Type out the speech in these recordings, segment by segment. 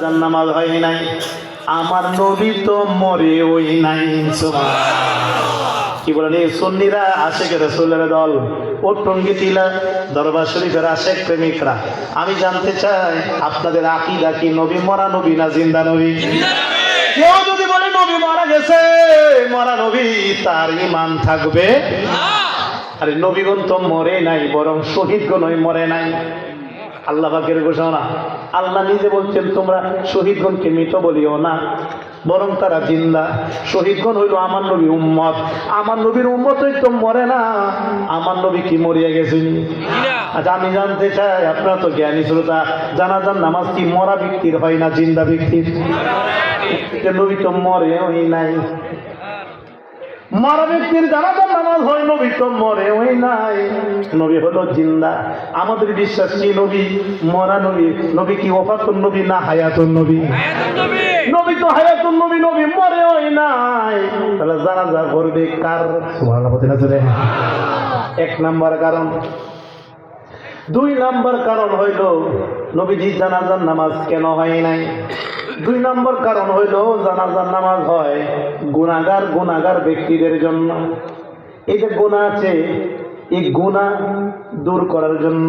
যার নামাজ হয় নাই, আমার নবী তো মরে ওই নাই কি বলেন এই সন্নিরা আশেখ রসুলের দল ও টঙ্গিতিলা দরবার শরীফের আশেখ প্রেমিকরা। আমি জানতে চাই, আপনাদের আকিদা কি? নবী মরা নবী না জিন্দা নবী? কেউ যদি বলে নবী মারা গেছে, মরা নবী, তার ইমান থাকবে আরে নবীগণ তো মরে নাই, বরং শহীদগণই মরে নাই। আল্লাহ পাকের ঘোষণা। আল্লাহ নিজে বলছেন, তোমরা শহীদগণকে মৃত বলিও না, বরং তারা জিন্দা। শহীদগণ হইল আমার নবী উম্মত। আমার নবীর উম্মতই তো মরে না। আমার নবী কি মরিয়া গেছেন? আচ্ছা আমি জানতে চাই, আপনারা তো জ্ঞানী শ্রোতা জানাজান নামাজ কি মরা ব্যক্তির হয় না জিন্দা ব্যক্তির? নবী তো মরে ওই নাই। মরা ব্যক্তির জানাজার নামাজ হয় নবী তো মরে ওই নাই। নবী হলো জিন্দা। আমাদের বিশ্বাস কি নবী? মরা নবী। নবী কি ওফাতুন নবী না হায়াতুন নবী? নবী। তো হায়াতুন নবী নবী মরে ওই নাই। তাহলে জানাজা করবে কার? সুবহানাল্লাহ। এক নাম্বার কারণ। দুই নাম্বার কারণ হইল নবীজি জানাজার নামাজ কেন হয় নাই? দুই নম্বর কারণ হইল জানাজার নামাজ হয় গুণাগার গুণাগার ব্যক্তিদের জন্য। এই যে গুণা আছে, এই গুণা দূর করার জন্য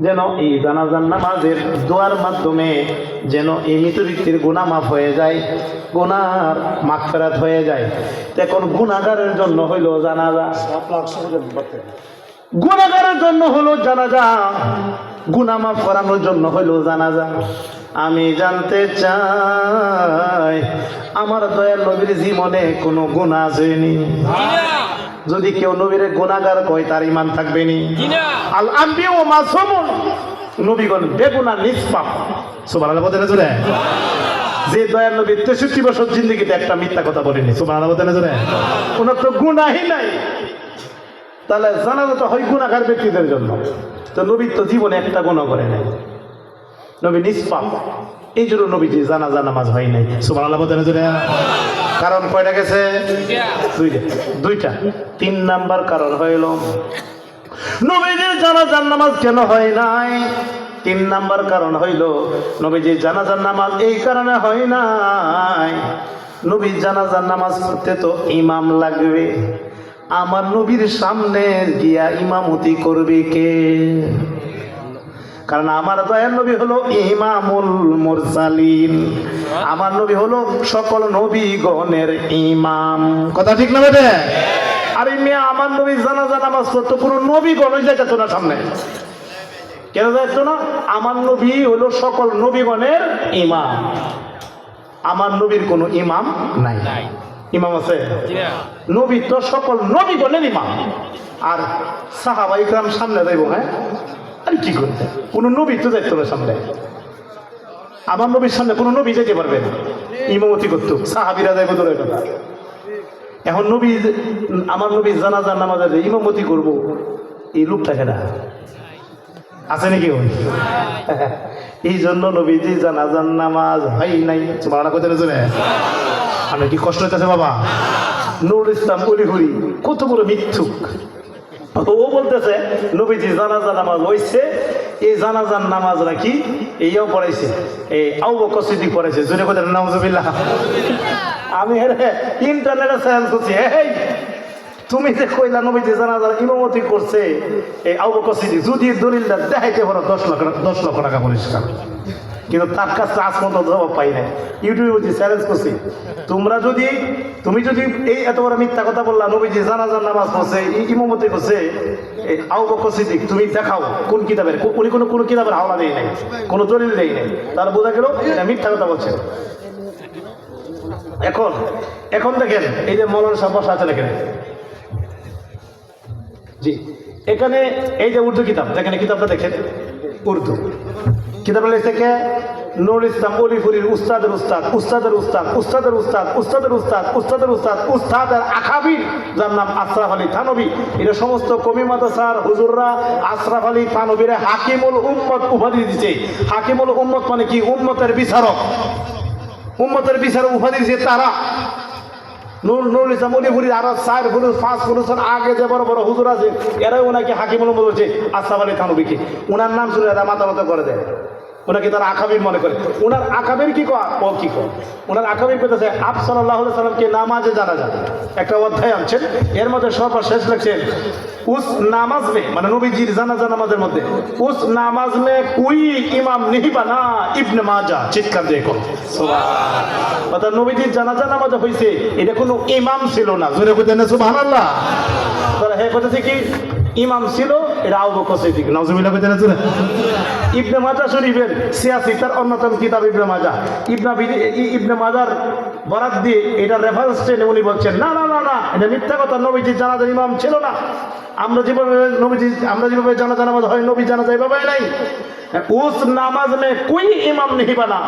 যেন এই জানাজার নামাজের দোয়ার মাধ্যমে যেন এই মৃত ব্যক্তির গুণা মাফ হয়ে যায় গুণার মাগফেরাত হয়ে যায়। এখন গুণাগারের জন্য হইল জানাজা। গুণাগারের জন্য হলো জানাজা। গুণা মাফ করানোর জন্য হইল জানাজা। আমি জানতে চাই, আমার দয়াল নবীর জীবনে কোনো গুণা আসেনি। যদি কেউ নবীরে গুণাগার কয়, তার ইমান থাকবে নি। আল আম্বি ও মাসুমুন, নবীগণ বেগুনা নিষ্পাপ। না জোরে? যে দয়াল নবী তেষট্টি বছর জিন্দগিতে একটা মিথ্যা কথা বলেনি। জোরে? ওনার তো গুণাই নাই। তাহলে জানাজা তো হয় গুণাগার ব্যক্তিদের জন্য। তো নবীর তো জীবনে একটা গুণা করে নাই। নবী নিষ্পাপ। এই জন্য নবীজি জানাজা নামাজ হয় নাই। সুমান আল্লাহ কারণ কয়টা গেছে? দুইটা। দুইটা। তিন নাম্বার কারণ হইল, নবীজির জানাজার নামাজ কেন হয় নাই? তিন নাম্বার কারণ হইল, নবীজির জানাজার নামাজ এই কারণে হয় নাই। নবীর জানাজার নামাজ পড়তে তো ইমাম লাগবে। আমার নবীর সামনে গিয়া ইমামতি করবে কে? কারণ আমার দয়ার নবী হলো ইমামুল মুরসালিন। আমার নবী হলো সকল নবীগণের ইমাম। কথা ঠিক না বেটে? আরে মেয়ে, আমার নবী জানাজা নামাজ পড়তো কোনো নবীগণই যেত না সামনে। কেন যাইতো না? আমার নবী হলো সকল নবীগণের ইমাম। আমার নবীর কোনো ইমাম নাই। ইমাম আছে? নবী তো সকল নবী বলেন ইমাম। আর সাহাবা ইকরাম সামনে যাইব হ্যাঁ? আরে কি করতে কোনো নবী তো যাইতো না সামনে। আমার নবীর সামনে কোনো নবী যেতে পারবে না। ইমামতি করতো সাহাবিরা যাইব তোর কথা এখন নবী আমার নবী জানাজার নামাজে ইমামতি করব এই লোকটাকে না। আছে নাকি ওই? এই জন্য নবীজি জানাজার নামাজ হয় নাই। মারা কোথায় চলে আমি কি কষ্ট হইতেছে বাবা? নুরুল ইসলাম অলিহুরি কত বড় মিথ্যুক। ও বলতেছে, নবীজি জানাজা নামাজ হইছে এই জানাজার নামাজ নাকি এইও পড়াইছে এই আউ সিদ্দিক পড়াইছে, জোরে কথা নাউজুবিল্লাহ। আমি ইন্টারনেটে সার্চ করছি এই তুমি যে কইলা নবীজি জানাজার ইমামতি করছে এই আউ সিদ্দিক, যদি দলিলটা দেখাইতে পারো, দশ লক্ষ দশ লক্ষ টাকা পরিষ্কার। কিন্তু তার কাছে আজ পর্যন্ত জবাব পাই নাই। ইউটিউবে বলছি চ্যালেঞ্জ করছি। তোমরা যদি, তুমি যদি এই এত বড় মিথ্যা কথা বললা, নবীজি জানাজার নামাজ পড়ছে ইমামতি করছে আউ সিদ্দিক, তুমি দেখাও কোন কিতাবের উনি কোনো কোনো কিতাবের হাওলা দেয় নাই, কোনো দলিল দেয় নাই। তার বোঝা গেল, এটা মিথ্যা কথা বলছে। এখন এখন দেখেন, এই যে মৌলানা সাহেব বসা আছে দেখেন জি। এখানে এই যে উর্দু কিতাব, দেখেন কিতাবটা দেখেন। উর্দু। কিতাব লিখছে কে নুরুল ইসলাম অলিপুরির উস্তাদের উস্তাদ উস্তাদের উস্তাদ উস্তাদের উস্তাদ উস্তাদের উস্তাদ উস্তাদের উস্তাদ, উস্তাদের আখাবির যার নাম আশরাফ আলী থানবী এটা সমস্ত কবি মাদ্রাসার হুজুররা আশরাফ আলী থানবীরে হাকিমুল উম্মত উপাধি দিচ্ছে হাকিমুল উম্মত মানে কি? উম্মতের বিচারক। উম্মতের বিচারক উপাধি দিচ্ছে তারা। নুর নুরুল আগে যে বড় বড় আছে ওনাকে নাম শুনে এরা মতো করে দেয়। ওনাকে তারা আকাবির মনে করে। ওনার আকাবের কি ও কি ওনার আকাবির পেতেছে আপ সাল্লাহ সাল্লামকে নামাজে জানা যায়। একটা অধ্যায় আনছেন এর মধ্যে সর্বশেষ লিখছেন উস নামাজ মে মানে নবীজির জানাজা নামাজের মধ্যে উস নামাজ মে কুই ইমাম নিহি বানা ইবনে মাজা চিৎকার দিয়ে কর অর্থাৎ নবীজির জানাজা নামাজ হয়েছে এটা কোনো ইমাম ছিল না। জোরে বুঝেন সুবহানাল্লাহ। তাহলে হে কথা কি ইমাম ছিল এটা আবু বকর সিদ্দিক নাউজুবিল্লাহ বুঝেন আছে ইবনে মাজা শরীফের সিয়াসি তার অন্যতম কিতাব ইবনে মাজা ইবনা ইবনে মাজার বরাত দিয়ে এটা রেফারেন্স টেনে উনি বলছেন, না না না না, এটা মিথ্যা কথা, নবীজির জানাজার ইমাম ছিল না। আমরা যেভাবে নবীজি আমরা যেভাবে জানাজা নামাজ হয় নবী জানাজা এভাবে নাই। উস নামাজ মে কোই ইমাম নেই বানা।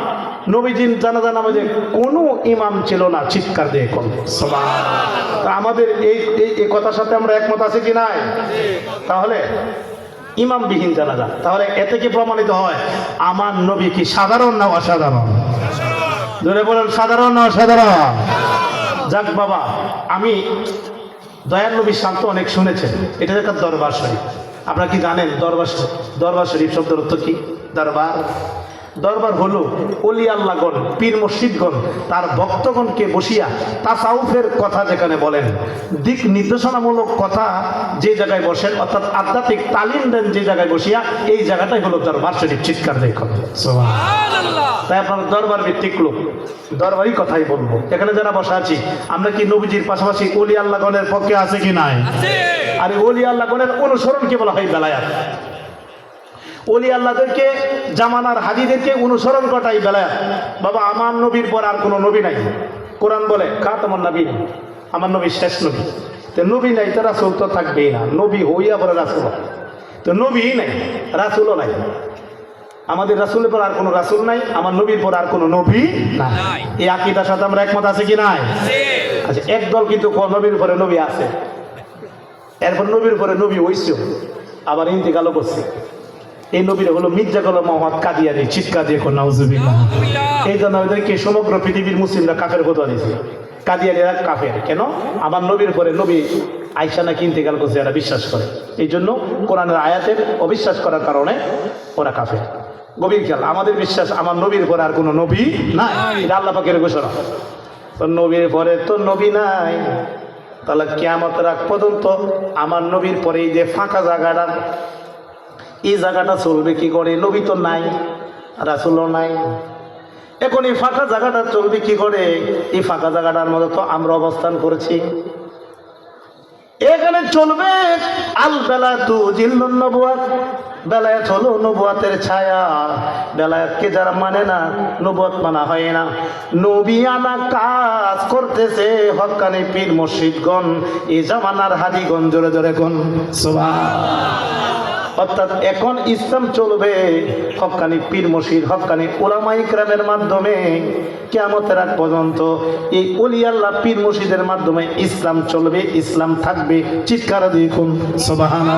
নবীজির জানাজা নামাজে কোনো ইমাম ছিল না, চিৎকার দিয়ে কোন। আমাদের এই- এই কথার সাথে আমরা একমত আছে কি নাই? তাহলে ইমামবিহীন জানাজা, তাহলে এতে কি প্রমাণিত হয়? আমার নবী কি সাধারণ না অসাধারণ? ধরে বলেন, সাধারণ অসাধারণ? যাক বাবা, আমি দয়াল নবীর শান্ত অনেক শুনেছেন। এটা একটা দরবার শরীফ। আপনারা কি জানেন দরবার দরবার শরীফ শব্দের অর্থ কি? দরবার? দরবার হলো অলি আল্লাহগণ পীর মসজিদগণ তার ভক্তগণকে বসিয়া তাসাউফের কথা যেখানে বলেন। দিক নির্দেশনামূলক কথা যে জায়গায় বসেন অর্থাৎ আধ্যাত্মিক তালিম দেন যে জায়গায় বসিয়া এই জায়গাটাই হলো দরবার শরীফ চিৎকার দেখুন তাই আপনার দরবার ভিত্তিক লোক দরবারই কথাই বলব। এখানে যারা বসা আছি আমরা কি নবীজির পাশাপাশি অলি আল্লাহগণের পক্ষে আছে কি নাই? আর অলি আল্লাহগণের অনুসরণকে বলা হয় বেলায়াত। অলি আল্লাহদেরকে জামানার হাজিদেরকে অনুসরণ করাই বেলায়াত। বাবা আমার নবীর পর আর কোনো নবী নাই। কোরআন বলে কা আমার নবী আমার নবী শেষ নবী। তো নবী নাই তো রাসুল তো থাকবেই না। নবী হইয়া পরে রাসুল। তো নবী নাই রাসুলও নাই। আমাদের রাসুলের পর আর কোনো রাসুল নাই আমার নবীর পর আর কোনো নবী নাই। এই আকিদার সাথে আমরা একমত আছে কি নাই? আচ্ছা একদল কিন্তু ক- নবীর পরে নবী আছে। এরপর নবীর পরে নবী হইছে। আবার ইন্তিকালও করছে। এই নবীর হলো মির্জা গল মোহাম্মদ কাদিয়ানি চিৎকার দিয়ে কোন নাউজুবিল্লাহ। এই জন্য ওদেরকে সমগ্র পৃথিবীর মুসলিমরা কাফের কথা দিয়েছে। কাদিয়ানিরা কাফের কেন? আমার নবীর পরে নবী আইসা নাকি ইন্তেকাল করছে এরা বিশ্বাস করে। এই জন্য কোরআনের আয়াতের অবিশ্বাস করার কারণে ওরা কাফের। গভীর খেয়াল আমাদের বিশ্বাস আমার নবীর পরে আর কোনো নবী নাই। এটা আল্লাহ পাকের ঘোষণা। তো নবীর পরে তো নবী নাই। তাহলে কেমত রাখ পর্যন্ত আমার নবীর পরে এই যে ফাঁকা জায়গাটা এই জায়গাটা চলবে কি করে? নবী তো নাই, রাসুলও নাই। এখন এই ফাঁকা জায়গাটা চলবে কি করে? এই ফাঁকা জায়গাটার মধ্যে তো আমরা অবস্থান করেছি। এখানে চলবে আল বেলা তু জিল্লুন নবুয়াত বেলায়াত হলো নবুয়াতের ছায়া। বেলায়াতকে যারা মানে না, নবুয়াত মানা হয় না। নবী আনা কাজ করতেছে হকানি পীর মসজিদগণ। এই জামানার হাদিগণ জোরে জোরে গণ অর্থাৎ এখন ইসলাম চলবে হকানি পীর মসজিদ, হকানি ওলামাই ক্রামের মাধ্যমে কেমতের আগ পর্যন্ত এই আল্লাহ পীর মসজিদের মাধ্যমে ইসলাম চলবে, ইসলাম থাকবে। চিৎকার দেখুন সোবাহান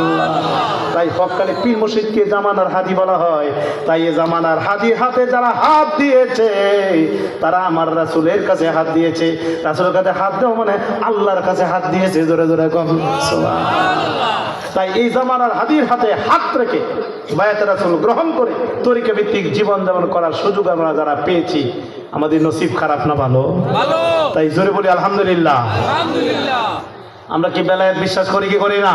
তাই হকানি পীর মসজিদকে জামানার হাদি বলা হয়। তাই এ জামানার হাদি হাতে যারা হাত দিয়েছে, তারা আমার রাসুলের কাছে হাত দিয়েছে। রাসুলের কাছে হাত দেওয়া মানে আল্লাহর কাছে হাত দিয়েছে, জোরে জোরে কম তাই এই জামানার হাদির হাতে হাত রেখে বায়াত রাসুল গ্রহণ করে তরিকা ভিত্তিক জীবন যাপন করার সুযোগ আমরা যারা পেয়েছি আমাদের নসিব খারাপ না ভালো? ভালো। তাই জোরে বলি আলহামদুলিল্লাহ। আমরা কি বেলায়াত বিশ্বাস করি কি করি না?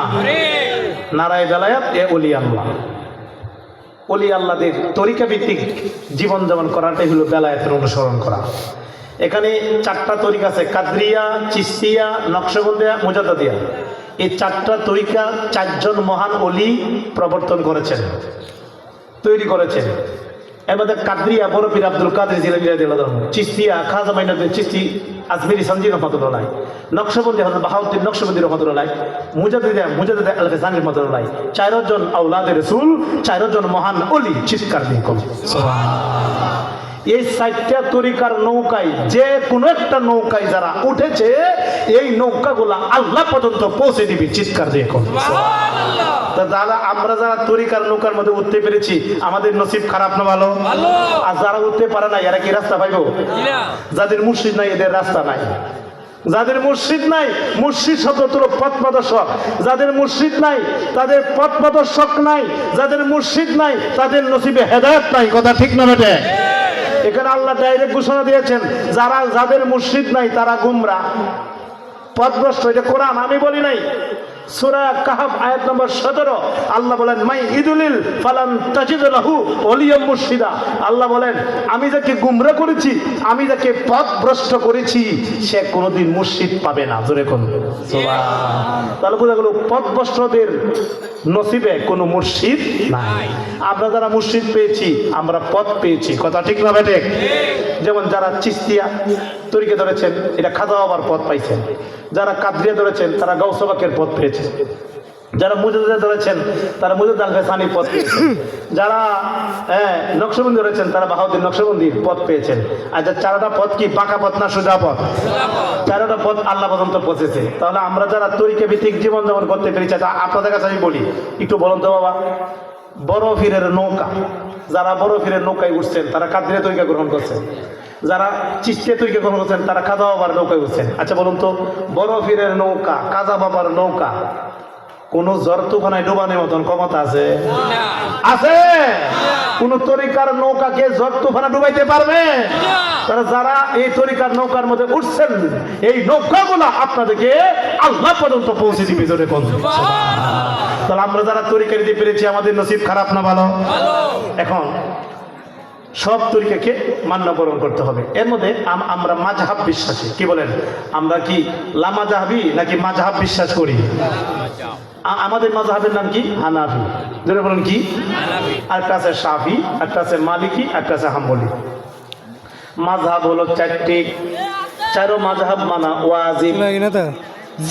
নারায় বেলায়াত এ অলি আল্লাহ। অলি আল্লাহদের তরিকা ভিত্তিক জীবন যাপন করাটাই হলো বেলায়েতের অনুসরণ করা। এখানে চারটা তরিকা আছে কাদরিয়া চিস্তিয়া নকশবন্দিয়া মুজাদাদিয়া এই চারটা তরিকা চারজন মহান অলি প্রবর্তন করেছেন, তৈরি করেছেন। মধ্যে কাদরিয়া বড় পীর আব্দুল কাদের আনহু চিস্তিয়া খাজা চিস্তি আজমিরি সঞ্জি রহমতুল্লাহ নকশবন্দি হযরত বাহাউদ্দিন নকশবন্দি রহমতুল্লাহ মুজাদ্দিদা মুজাদ্দিদ আল ফিসানি রহমতুল্লাহ চারজন আওলাদের রাসূল, চারজন মহান অলি চিৎকার দিয়ে কম এই চারটা তরিকার নৌকায় যে কোনো একটা নৌকায় যারা উঠেছে এই নৌকাগুলা আল্লাহ পর্যন্ত পৌঁছে দিবি চিৎকার দিয়ে তা আমরা যারা তরিকার নৌকার মধ্যে উঠতে পেরেছি আমাদের নসিব খারাপ না ভালো? আর যারা উঠতে পারে না এরা কি রাস্তা পাইবো? যাদের মুর্শিদ নাই এদের রাস্তা নাই। যাদের মুর্শিদ নাই মুর্শিদ শব্দ হলো পথ প্রদর্শক যাদের মুর্শিদ নাই তাদের পথ প্রদর্শক নাই। যাদের মুর্শিদ নাই তাদের নসিবে হেদায়ত নাই। কথা ঠিক না বেটে? এখানে আল্লাহ ডাইরেক্ট ঘোষণা দিয়েছেন যারা যাদের মুর্শিদ নাই তারা গুমরা। পথভ্রষ্ট এটা কোরআন আমি বলি নাই। সুরা কাহাব আয়াত নম্বর সতেরো আল্লাহ বলেন মাই ইদুলিল ফালান তাজিদ লাহু অলিয়ম মুর্শিদা। আল্লাহ বলেন আমি যাকে গুমরা করেছি আমি যাকে পথভ্রষ্ট করেছি সে কোনোদিন মুর্শিদ পাবে না। জোরে কোন। তাহলে বোঝা গেল পথভ্রষ্টদের নসিবে কোনো মুর্শিদ নাই। আমরা যারা মুর্শিদ পেয়েছি, আমরা পথ পেয়েছি। কথা ঠিক না বেটে যেমন যারা চিস্তিয়া তরিকে ধরেছেন এটা খাদা হবার পথ পাইছেন। যারা কাদরিয়া ধরেছেন, তারা গৌসবাকের পথ পেয়েছেন। যারা মুজাদা ধরেছেন তারা মুজাদ আল ফেসানির পথ পেয়েছেন। যারা হ্যাঁ নকশবন্দি ধরেছেন তারা বাহাউদ্দিন নকশবন্দির পথ পেয়েছেন। আর চারটা পথ কি? পাকা পথ না সোজা পথ চারোটা পথ আল্লাহ পর্যন্ত পৌঁছেছে। তাহলে আমরা যারা তরিকে ভিত্তিক জীবন যাপন করতে পেরেছি আপনাদের কাছে আমি বলি, একটু বলুন তো বাবা। বরফিরের নৌকা, যারা বরফিরের নৌকায় উঠছেন, তারা কাদ্রে তরিকা গ্রহণ করছেন? যারা চিস্তে তরিকা গ্রহণ করছেন, তারা কাজা বাবার নৌকায় উঠছেন। আচ্ছা বলুন তো বরফিরের নৌকা কাজা বাবার নৌকা কোন জ্বর তুফানায় ডোবানোর মতন ক্ষমতা আছে? আছে? কোন তরিকার নৌকাকে জ্বর তুফানা ডুবাইতে পারবে? তারা যারা এই তরিকার নৌকার মধ্যে উঠছেন এই নৌকাগুলো আপনাদেরকে আল্লাহ পর্যন্ত পৌঁছে দিবে জোরে কোন তাহলে আমরা যারা তরিকা দিতে পেরেছি আমাদের নসিব খারাপ না ভালো? ভালো। এখন সব তরিকাকে মান্যকরণ করতে হবে। এর মধ্যে আম- আমরা মাঝহাব বিশ্বাসী। কি বলেন? আমরা কি লামা জাহাবি নাকি মাঝহাব বিশ্বাস করি? আমাদের মাঝহাবের নাম কি? হানাফি। যেটা বলেন কি? একটা আছে সাফি একটা আছে মালিকি একটা আছে হাম্বলি। মাঝহাব হলো চারটি চারো মাঝহাব মানা ওয়াজিব।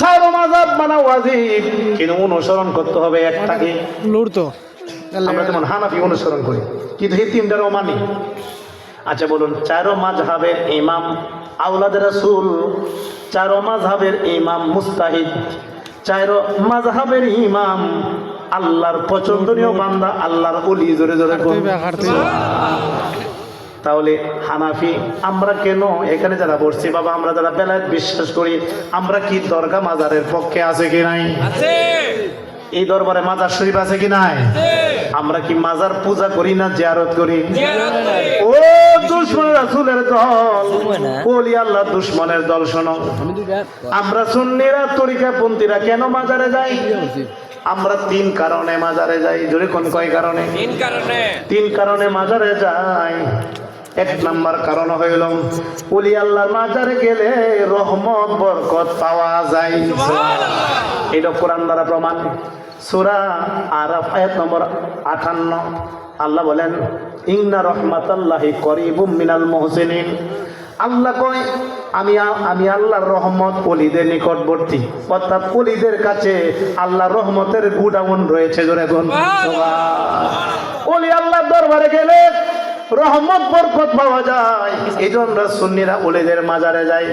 চারো মাঝহাব মানা ওয়াজিব। কিন্তু অনুসরণ করতে হবে একটাকে। লুড়তো। আমরা যেমন হানাফি অনুসরণ করি কিন্তু এই তিনটারও মানি। আচ্ছা বলুন চারো মাঝহাবের ইমাম আউলাদ রাসূল চারো মাঝহাবের ইমাম মুস্তাহিদ চারো মাঝহাবের ইমাম আল্লাহর পছন্দনীয় বান্দা আল্লাহর অলি জোরে জোরে বলুন। তাহলে হানাফি আমরা কেন এখানে যারা বসছি বাবা আমরা যারা বেলায় বিশ্বাস করি আমরা কি দরগা মাজারের পক্ষে আছে কি নাই? এই দরবারে মাজার শরীফ আছে কি নাই? আমরা কি মাজার পূজা করি না জিয়ারত করি? ও দুশ্মন রাসূলের দল। ওলি আল্লাহ দুশ্মনের দল শোনো। আমরা সুন্নিরা তরিকা পন্থীরা কেন মাজারে যাই? আমরা তিন কারণে মাজারে যাই। জোরে কোন কয় কারণে? তিন কারণে। তিন কারণে মাজারে যাই। এক নাম্বার কারণ হইল ওলি আল্লাহর মাজারে গেলে রহমত বরকত পাওয়া যায়। এটা কোরআন দ্বারা প্রমাণ। সুরা আরাফ আয়াত নম্বর আঠান্ন। আল্লাহ বলেন ইংনা রহমাতাল্লাহি করিবুম মিনাল মোহসেন আল্লাহ কয় আমি আমি আল্লাহর রহমত অলিদের নিকটবর্তী। অর্থাৎ অলিদের কাছে আল্লাহর রহমতের গুডাউন রয়েছে ধরে অলি আল্লাহর দরবারে গেলে রহমত, বরকত পাওয়া যায়। এই জন্য সুন্নিরা ওলিদের মাজারে যায়।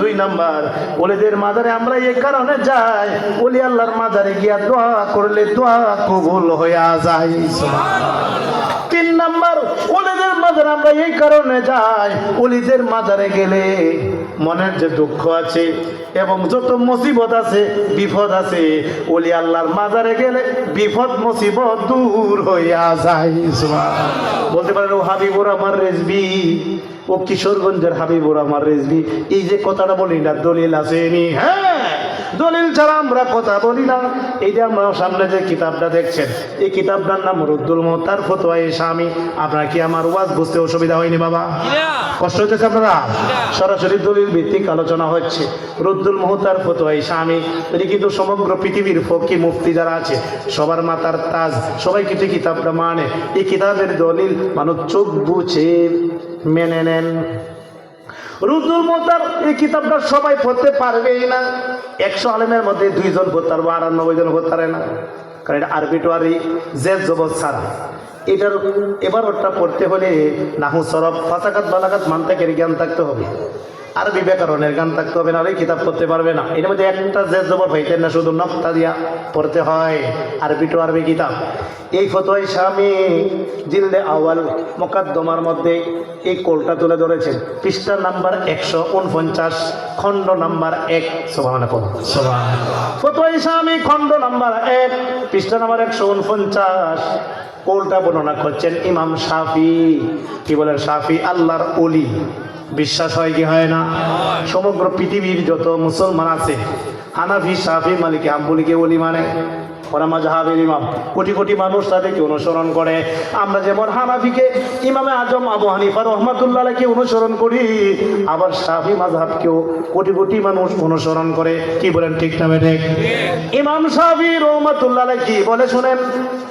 দুই নাম্বার, ওলিদের মাজারে আমরা এই কারণে যাই, ওলি আল্লাহর মাজারে গিয়া দোয়া করলে দোয়া কবুল হইয়া যায়। তিন নাম্বার মাজারে আমরা এই কারণে যাই ওলিদের মাজারে গেলে মনের যে দুঃখ আছে এবং যত মুসিবত আছে, বিপদ আছে ওলি আল্লাহর মাজারে গেলে বিপদ, মুসিবত দূর হইয়া যায় বলতে পারেন, ও হাবিবুর আমার রেজবি, ও কিশোরগঞ্জের হাবিবুর আমার রেজবি। এই যে কথাটা বলি না, দলিল আসেনি হ্যাঁ। দলিল ছাড়া আমরা কথা বলি না। এই যে আমরা সামনে যে কিতাবটা দেখছেন এই কিতাবটার নাম রুদ্দুল মোহতার ফতোয়া স্বামী আপনার কি আমার ওয়াজ বুঝতে অসুবিধা হয়নি বাবা? কষ্ট হচ্ছে আপনারা? সরাসরি দলিল ভিত্তিক আলোচনা হচ্ছে। রুদ্দুল মোহতার ফতোয়াই স্বামী এটি কিন্তু সমগ্র পৃথিবীর ফকি মুফতি যারা আছে সবার মাতার তাজ সবাই কিন্তু কিতাবটা মানে। এই কিতাবের দলিল মানুষ চোখ বুঝে মেনে নেন। রুদ্দুল মোতার এই কিতাবটা সবাই পড়তে পারবেই না। একশো আলেমের মধ্যে দুইজন পড়তে পারব নব্বই জন পড়তে পারে না। কারণ এটা আরবিটোয়ারি জেদ জবর ছাড়া। এটার এবার ওটা পড়তে হলে নাহু সরব, ফাঁসাকাত বালাকাত গেলে জ্ঞান থাকতে হবে। আরবি ব্যাকরণের গান থাকতে হবে না হলে কিতাব পড়তে পারবে না। এর মধ্যে একটা যে জবাব হইতেন না শুধু নক্তা দিয়া পড়তে হয় আরবি টু আরবি কিতাব। এই ফতোয়াই স্বামী জিলদে আওয়াল মোকাদ্দমার মধ্যে এই কোলটা তুলে ধরেছেন। পৃষ্ঠা নাম্বার একশো উনপঞ্চাশ খণ্ড নাম্বার এক। ফতোয়াই স্বামী খণ্ড নাম্বার এক পৃষ্ঠা নাম্বার একশো উনপঞ্চাশ। কোলটা বর্ণনা করছেন ইমাম শাফি। কি বলেন শাফি? আল্লাহর অলি বিশ্বাস হয় কি হয় না? সমগ্র পৃথিবীর যত মুসলমান আছে, হানাফি, সাফি, মালিকে, আম্বুলিকে বলি মানে ওরা মাঝহাবের ইমাম। কোটি কোটি মানুষ তাদেরকে অনুসরণ করে। আমরা যেমন হানাফিকে ইমামে আজম আবু হানিফা রহমাতুল্লাহকে অনুসরণ করি, আবার শাফি মাঝহাবকেও কোটি কোটি মানুষ অনুসরণ করে। কি বলেন ঠিক না বেঠিক ইমাম শাফি রহমাতুল্লাহ কি বলে শুনেন,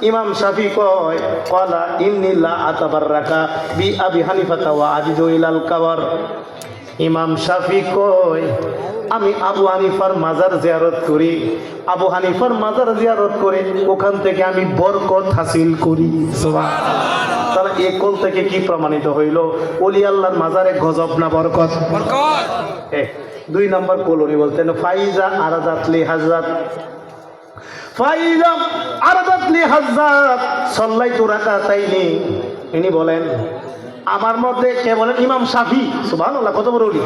ইমাম শাফি কয়, কলা ইন্নিল্লা আতাবার রাখা বি আবি হানিফাতা ওয়া আজিজু ইলাল কাবার। ইমাম শাফি কয় আমি আবু হানিফার মাজার জিয়ারত করি। আবু হানিফার মাজার জিয়ারত করে ওখান থেকে আমি বরকত হাসিল করি। তাহলে এই কোল থেকে কি প্রমাণিত হইল? ওলি আল্লাহর মাজারে গজব না বরকত? এ, দুই নম্বর কোল উনি বলতেন ফাইজা আরাদাতলি হাজরাত ফাইজা আরাদাতলি হাজরাত সল্লাই তো রাকাতাইনি। ইনি বলেন আমার মধ্যে কে বলেন? ইমাম সাফি সুবাহ কত বড় উনি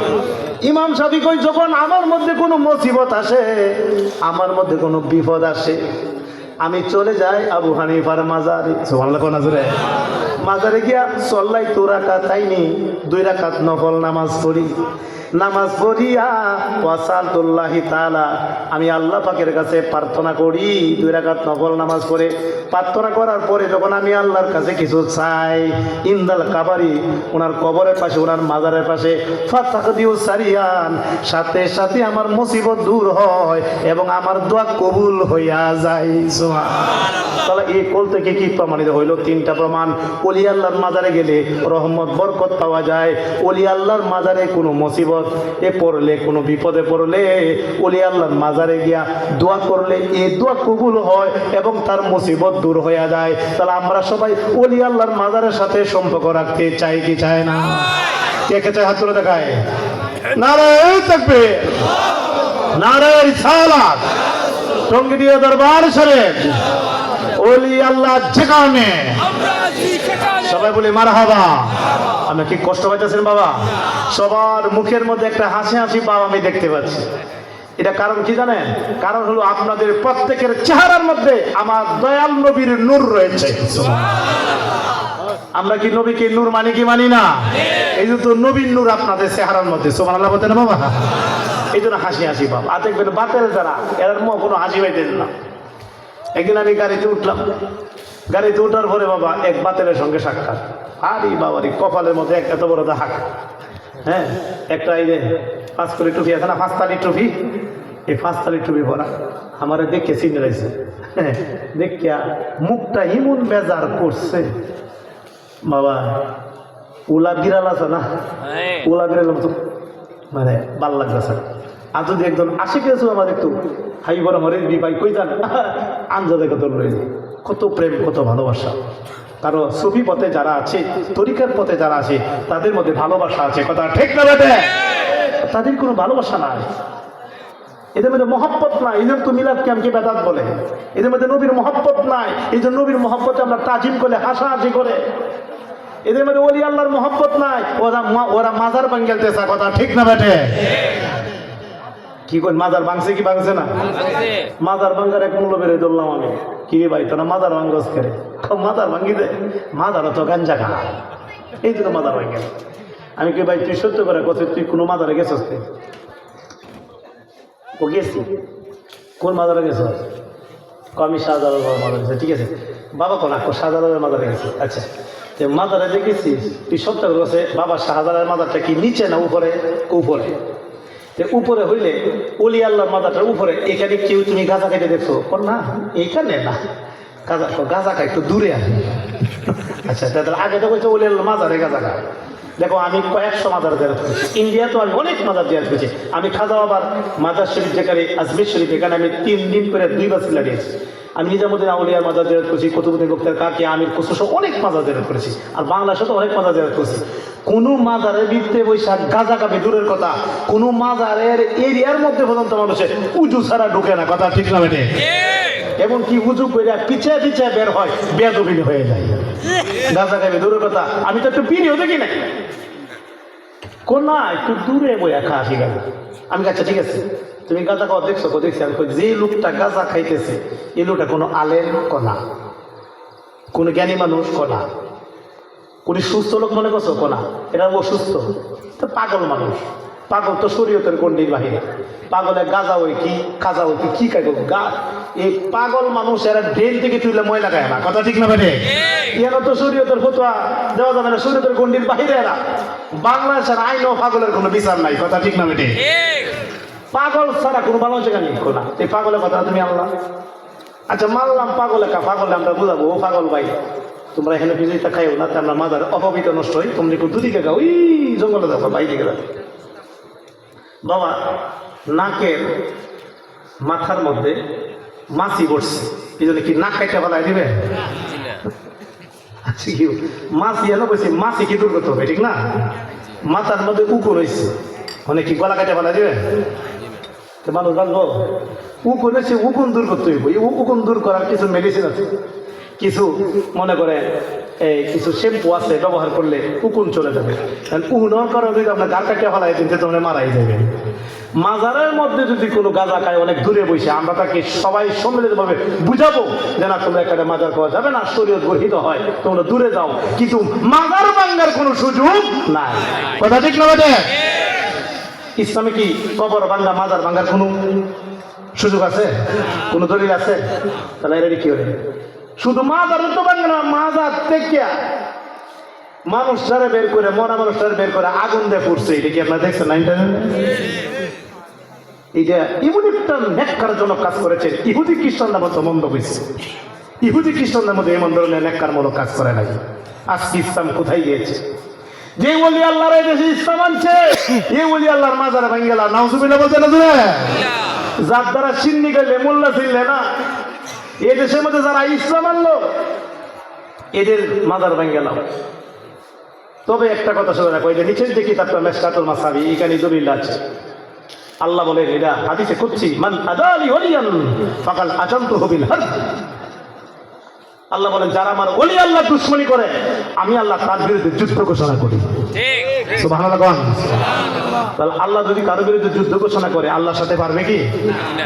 ইমাম সাফি কই যখন আমার মধ্যে কোনো মুসিবত আসে আমার মধ্যে কোনো বিপদ আসে আমি চলে যাই আবু হানিফার মাজারে। নজরে? মাজারে গিয়া সল্লাই কাত তাইনি দুই রাকাত নফল নামাজ পড়ি। নামাজ পড়িয়া ওয়াসালতুল্লাহি তাআলা, আমি আল্লাহ পাকের কাছে প্রার্থনা করি, দুই রাকাত নফল নামাজ পড়ে। প্রার্থনা করার পরে যখন আমি আল্লাহর কাছে কিছু চাই, ইন্দাল কাবারি, ওনার কবরের পাশে, ওনার মাজারের পাশে, ফাতাকদিউ সারিয়ান, সাথে সাথে আমার মুসিবত দূর হয় এবং আমার দোয়া কবুল হইয়া সুবহানাল্লাহ। তাহলে এই কোল থেকে কি প্রমাণিত হইল? তিনটা প্রমাণ। অলি আল্লাহর মাজারে গেলে রহমত, বরকত পাওয়া যায়। অলি আল্লাহর মাজারে কোনো মুসিবত এ পড়লে কোনো বিপদে পড়লে অলি আল্লাহর মাজারে গিয়া দোয়া করলে এই দোয়া কবুল হয় এবং তার মুসিবত দূর হয়ে যায়। তাহলে আমরা সবাই অলি আল্লাহর মাজারের সাথে সম্পর্ক রাখতে চাই কি চায় না? কে কে চায় হাত তুলে দেখায়? নারায় থাকবে নারায় সালাত। টঙ্গিডিয়া দরবার শরীফ। ওলি আল্লাহ যেখানে। সবাই বলি মার হাবা আমি কি কষ্ট পাইতেছেন বাবা? সবার মুখের মধ্যে একটা হাসি হাসি বাবা আমি দেখতে পাচ্ছি। এটা কারণ কি জানেন? কারণ হলো আপনাদের প্রত্যেকের চেহারার মধ্যে আমার দয়াল নবীর নূর রয়েছে। আমরা কি নবীকে নূর মানি কি মানি না? এই যে তো নবীর নূর আপনাদের চেহারার মধ্যে সোমান আল্লাহ বলতেন বাবা? এই জন্য হাসি হাসি বাবা আর দেখবেন বাতের যারা এর মুখ কোনো হাসি পাইতেন না। একদিন আমি গাড়িতে উঠলাম। গাড়িতে উঠার পরে বাবা এক বাতেলের সঙ্গে সাক্ষাৎ। আরে বাবারি কপালের মধ্যে এক এত বড় হাক হ্যাঁ একটা এই যে পাঁচকলি টুপি আছে না পাঁচতালি টুপি? এই পাঁচতালি টুপি পরা আমার দেখে চিনে রয়েছে। হ্যাঁ দেখিয়া মুখটা ইমন বেজার করছে। বাবা উলা বিড়াল আছে না? হ্যাঁ। ওলা বিড়াল তো মানে ভালো লাগতেছে আর যদি একজন আসে গেছো আমার একটু হাই বড় মরে দিবি ভাই কই যান? আঞ্জা দেখে তোর রয়েছে কত প্রেম, কত ভালোবাসা। কারণ সুফি পথে যারা আছে, তরিকার পথে যারা আছে, তাদের মধ্যে ভালোবাসা আছে। কথা ঠিক না বেটে? তাদের কোনো ভালোবাসা নাই। এদের মধ্যে মহব্বত নাই। এদের তো মিলাদ ক্যামকে বেদাত বলে? এদের মধ্যে নবীর মহব্বত নাই। এই জন্য নবীর মহব্বতে আমরা তাজিম করে, হাসাহাসি করে। এদের মধ্যে ওলি আল্লাহর মহব্বত নাই। ওরা ওরা মাজার বাঙ্গেলতে কথা ঠিক না বেটে? কি কই মাজার ভাঙছে কি ভাঙছে না। মাজার ভাঙ্গার এক মূল্য বেড়ে ধরলাম আমি। কি রে ভাই তোরা মাজার ভাঙ্গস করে মাজার ভাঙ্গি দে। মাজার তো গাঞ্জা খা এই জন্য মাজার ভাঙ্গে আমি কি ভাই তুই সত্য করে কথা তুই কোনো মাজারে গেছস তুই ও গেছি। কোন মাজারে গেছ আমি শাহজালাল মাজারে গেছি। ঠিক আছে। বাবা কোন আকো শাহজালালের মাজারে গেছি। আচ্ছা। তো মাজারে দেখেছিস তুই সত্য করে বাবা শাহজালালের মাজারটা কি নিচে না উপরে? উপরে। তো উপরে হইলে অলি আল্লাহর মাথাটার উপরে, এখানে কেউ তুমি গাঁজা কেটে দেখছ? না এইখানে না। গাঁজা গাঁজাটা একটু দূরে আছে আচ্ছা তাহলে আগে তো বলছে অলি আল্লাহ মাজারে গাঁজা খা দেখো, আমি কয়েকশো মাজার জেরাত করেছি। ইন্ডিয়া তো আমি অনেক মাজার জেরাত করেছি। আমি খাজা বাবার মাজার শরীফ যেখানে, আজমির শরীফ এখানে আমি তিন দিন করে দুইবার সিলা দিয়েছি। আমি নিজামুদ্দিন আউলিয়ার মাজার জেরাত করেছি, কুতুবুদ্দিন গুপ্তের কাকে আমির কুসুস অনেক মাজার জেরাত করেছি। আর বাংলাদেশে তো অনেক মাজার জেরাত করেছি। কোন মাজারের ভিত্তে বৈশাখ গাজা কাপে দূরের কথা। কোন মাজারের এরিয়ার মধ্যে পর্যন্ত মানুষের উজু ছাড়া ঢুকে না কথা ঠিক না বেটে এবং কি উজু করে পিছে পিছে বের হয় বেদবিন হয়ে যায়। গাজা কাপে দূরের কথা। আমি তো একটু পিড়িও দেখি না কোনা একটু দূরে বইয়া খা ঠিক আছে আমি কাছে ঠিক আছে? তুমি গাঁজা খাওয়া দেখছ? দেখছি আমি যে লোকটা গাঁজা খাইতেছে এই লোকটা কোনো আলেম কনা কোনো জ্ঞানী মানুষ কনা কোন সুস্থ লোক মনে করছ? কনা এটা অসুস্থ। তো পাগল মানুষ। পাগল তো শরীয়তের গণ্ডির বাহিরে। পাগলে গাজা ওই কি, খাজা ওই কি কি খাইব? গা। এই পাগল মানুষ, এরা ড্রেন থেকে তুইলে ময়লা খায় না। কথা ঠিক না বেটে এরা তো শরীয়তের ফতোয়া দেওয়া যাবে না, শরীয়তের গণ্ডির বাহিরে এরা। বাংলাদেশের আইন ও পাগলের কোনো বিচার নাই। কথা ঠিক না বেটে পাগল ছাড়া কোনো ভালো জায়গা নেই কোনা এই পাগলের কথা তুমি আল্লাহ আচ্ছা মানলাম পাগল একা পাগলে আমরা বুঝাবো। ও পাগল ভাই। তোমরা এখানে বিজয়ীটা খাইও না তা আমরা মাদার অপবিত নষ্ট হই। তোমরা একটু দুদিকে গাও ওই জঙ্গলে দেখো, বাইরে গেলে। বাবা, নাকের মাথার মধ্যে মাছি বসছে। এই জন্য কি, নাক কাইটা ফেলায় দিবে? আচ্ছা মাছি এনে বলছি, মাছি কি দূর করতে হবে, ঠিক না? মাথার মধ্যে উকুন হয়েছে মানে কি, গলা কাটা ফেলা দিবে? মানুষ জানব, উকুন হচ্ছে উকুন দূর করতে হইব। এই উকুন দূর করার কিছু মেডিসিন আছে। কিছু মনে করে, এই কিছু শ্যাম্পু আছে, ব্যবহার করলে উকুন চলে যাবে। উকুন করার যদি আপনার কাটিয়ে ফেলায় দিন তোমরা মারাই যাবে। মাজারের মধ্যে যদি কোনো গাঁজা খায়, অনেক দূরে বসে, আমরা তাকে সবাই সম্মিলিতভাবে বুঝাবো যে না, তোমরা এখানে মাজার খাওয়া যাবে না শরীর গর্হিত হয়, তোমরা দূরে যাও। কিন্তু মাজার ভাঙ্গার কোনো সুযোগ নাই। কথা ঠিক না ইসলামে কি কবর ভাঙ্গা মাজার ভাঙ্গার কোনো সুযোগ আছে? কোনো দলিল আছে? তাহলে এটা কি হবে? শুধু মাজার তো ভাঙ্গে না, মাজার থেকে মানুষটারে বের করে, মরা মানুষটারে বের করে, আগুন দিয়ে পড়ছে। এটা কি আপনারা দেখছেন না ইন্টারনেটে? এটা এমন একটা ন্যাক্কারজনক কাজ করেছেন ইহুদি খ্রিস্টানরা মতো মন্দ হয়েছে ইহুদি খ্রিস্টানদের মধ্যে এমন ধরনের ন্যাক্কারমূলক কাজ করে নাই। আজকে ইসলাম কোথায় গিয়েছে? যে বলি আল্লাহর এই দেশে ইসলাম আনছে এ বলি আল্লাহর মাজারে ভাঙ্গে গেল। নাউজুবিল্লাহ বলছে না যার দ্বারা সিন্নি গেলে মোল্লা ছিললে না এ দেশের মধ্যে যারা ইসলাম আনলো, এদের মাদার ভাঙ্গে গেলাম তবে একটা কথা শুনে রাখো, এটা নিচের দিকে তারপর মেসকাতুল মাসাবি, এখানে দলিল আছে। আল্লাহ বলে এটা হাদিসে করছি মান আদালি হরিয়ান ফাকাল আজান্ত হবিল হাদ আল্লাহ বলেন যারা আমার ওলি আল্লাহ দুশ্মনী করে আমি আল্লাহ তার বিরুদ্ধে যুদ্ধ ঘোষণা করি। তাহলে আল্লাহ যদি কারও বিরুদ্ধে যুদ্ধ ঘোষণা করে আল্লাহর সাথে পারবে কি?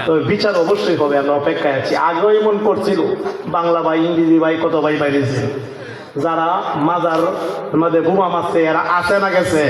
তবে বিচার অবশ্যই হবে আমরা অপেক্ষায় আছি। আগেও এমন করছিল বাংলা ভাই ইংরেজি ভাই কত ভাই বাইরেছে যারা মাজার মধ্যে বোমা মারছে এরা আছে না গেছে।